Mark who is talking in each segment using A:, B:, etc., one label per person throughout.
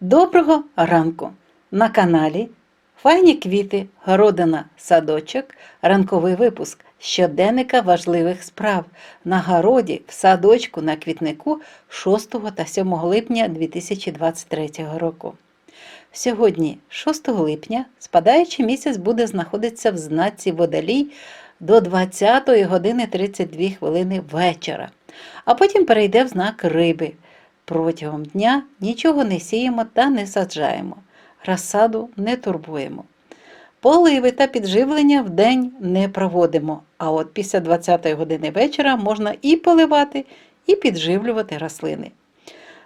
A: Доброго ранку! На каналі Файні квіти, городина, садочок, ранковий випуск щоденника важливих справ на городі, в садочку, на квітнику 6 та 7 липня 2023 року. Сьогодні, 6 липня, спадаючий місяць буде знаходитися в знаці водолій до 20 години 32 хвилини вечора, а потім перейде в знак риби. Протягом дня нічого не сіємо та не саджаємо, розсаду не турбуємо. Поливи та підживлення в день не проводимо, а от після 20-ї години вечора можна і поливати, і підживлювати рослини.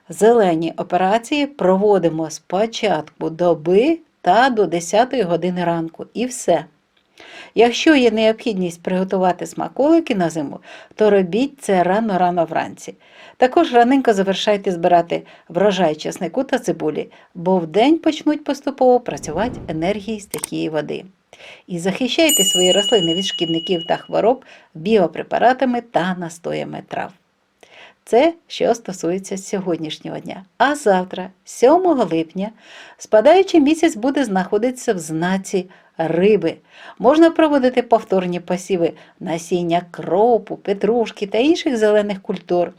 A: Зелені операції проводимо з початку доби та до 10 години ранку і все. Якщо є необхідність приготувати смаколики на зиму, то робіть це рано-рано вранці. Також раненько завершайте збирати врожай чеснику та цибулі, бо вдень почнуть поступово працювати енергії стихії води. І захищайте свої рослини від шкідників та хвороб біопрепаратами та настоями трав. Це що стосується сьогоднішнього дня. А завтра, 7 липня, спадаючий місяць буде знаходитися в знаці риби. Можна проводити повторні посіви насіння кропу, петрушки та інших зелених культур,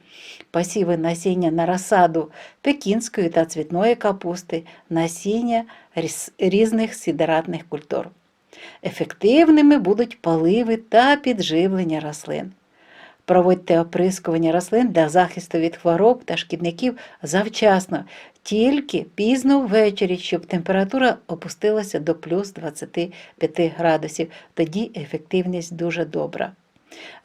A: посіви насіння на розсаду пекінської та цвітної капусти, насіння різних сідератних культур. Ефективними будуть поливи та підживлення рослин. Проводьте оприскування рослин для захисту від хвороб та шкідників завчасно, тільки пізно ввечері, щоб температура опустилася до плюс 25 градусів. Тоді ефективність дуже добра.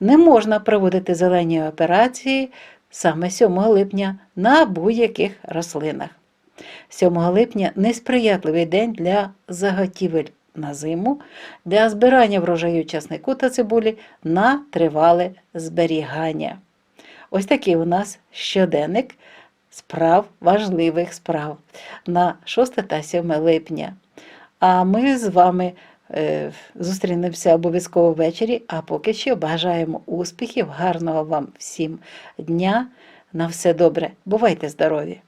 A: Не можна проводити зелені операції саме 7 липня на будь-яких рослинах. 7 липня несприятливий день для заготівель на зиму, для збирання врожаю часнику та цибулі на тривале зберігання. Ось такий у нас щоденник справ, важливих справ на 6 та 7 липня. А ми з вами е, зустрінемося обов'язково ввечері, а поки що бажаємо успіхів, гарного вам всім дня. На все добре. Бувайте здорові!